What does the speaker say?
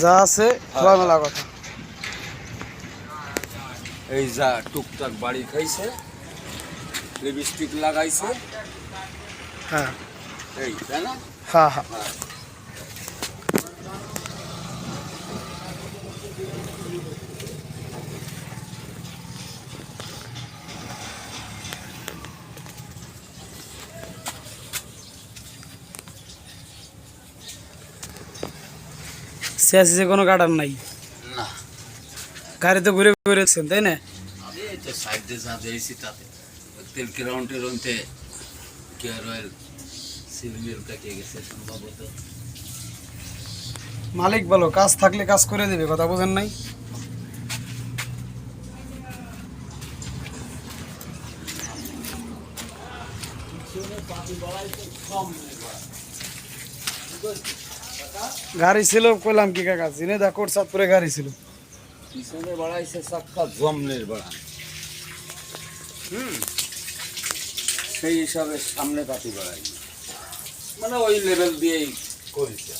যা আছে খোলামেলা কথা এই যা টুকটাক বাড়ি খাইছে লিপস্টিক লাগাইছে। হ্যাঁ। এই তাই না? হ্যাঁ। হ্যাঁ। সিয়াসিসে কোনো কাটার নাই। না। গাড়িতে ঘুরে ঘুরেছেন তাই না? আমি এই তো সাইডে যা দিয়েছি তাতে। তেল কিরাউন্টের অন্তে কেয়ার অয়েল সিলিমের কাটিয়ে গেছে সম্ভবত। মালিক বলো কাজ থাকলে কাজ করে দেবে কথা বোঝেন নাই? গাড়ি ছিল, কইলাম কি কাকা জিনে দা কোটসাদপুরে গাড়ি ছিল। পিছনে বাড়াইছে সাক্কা জমনের বাড়া। হুম, সেই হিসাবে সামনে কাটি বাড়াই মানে ওই লেভেল দিয়েই করেছে।